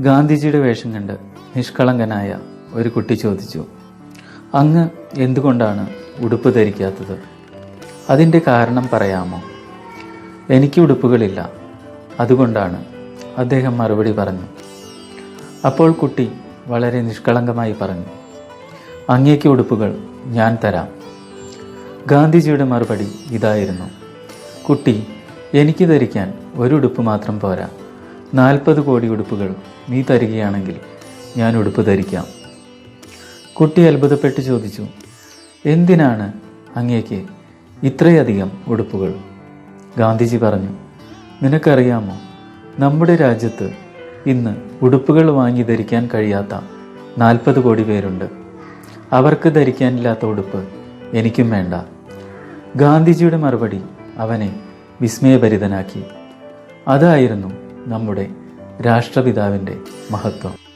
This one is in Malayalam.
ഗാന്ധിജിയുടെ വേഷം കണ്ട് നിഷ്കളങ്കനായ ഒരു കുട്ടി ചോദിച്ചു അങ്ങ് എന്തുകൊണ്ടാണ് ഉടുപ്പ് ധരിക്കാത്തത്? അതിന്റെ കാരണം പറയാമോ? എനിക്ക് ഉടുപ്പുകളില്ല. അതുകൊണ്ടാണ് അദ്ദേഹം മറുപടി പറഞ്ഞു. അപ്പോൾ കുട്ടി വളരെ നിഷ്കളങ്കമായി പറഞ്ഞു അങ്ങേക്ക് ഉടുപ്പുകൾ ഞാൻ തരാം. ഗാന്ധിജിയുടെ മറുപടി ഇതായിരുന്നു കുട്ടി എനിക്ക് ധരിക്കാൻ ഒരു ഉടുപ്പ് മാത്രം പോരാ. നാൽപ്പത് കോടി ഉടുപ്പുകൾ നീ തരികയാണെങ്കിൽ ഞാൻ ഉടുപ്പ് ധരിക്കാം. കുട്ടി അത്ഭുതപ്പെട്ട് ചോദിച്ചു എന്തിനാണ് അങ്ങേക്ക് ഇത്രയധികം ഉടുപ്പുകൾ? ഗാന്ധിജി പറഞ്ഞു നിനക്കറിയാമോ നമ്മുടെ രാജ്യത്ത് ഇന്ന് ഉടുപ്പുകൾ വാങ്ങി ധരിക്കാൻ കഴിയാത്ത നാൽപ്പത് കോടി പേരുണ്ട്. അവർക്ക് ധരിക്കാനില്ലാത്ത ഉടുപ്പ് എനിക്കും വേണ്ട. ഗാന്ധിജിയുടെ മറുപടി അവനെ വിസ്മയഭരിതനാക്കി. അതായിരുന്നു നമ്മുടെ രാഷ്ട്രപിതാവിന്റെ മഹത്വം.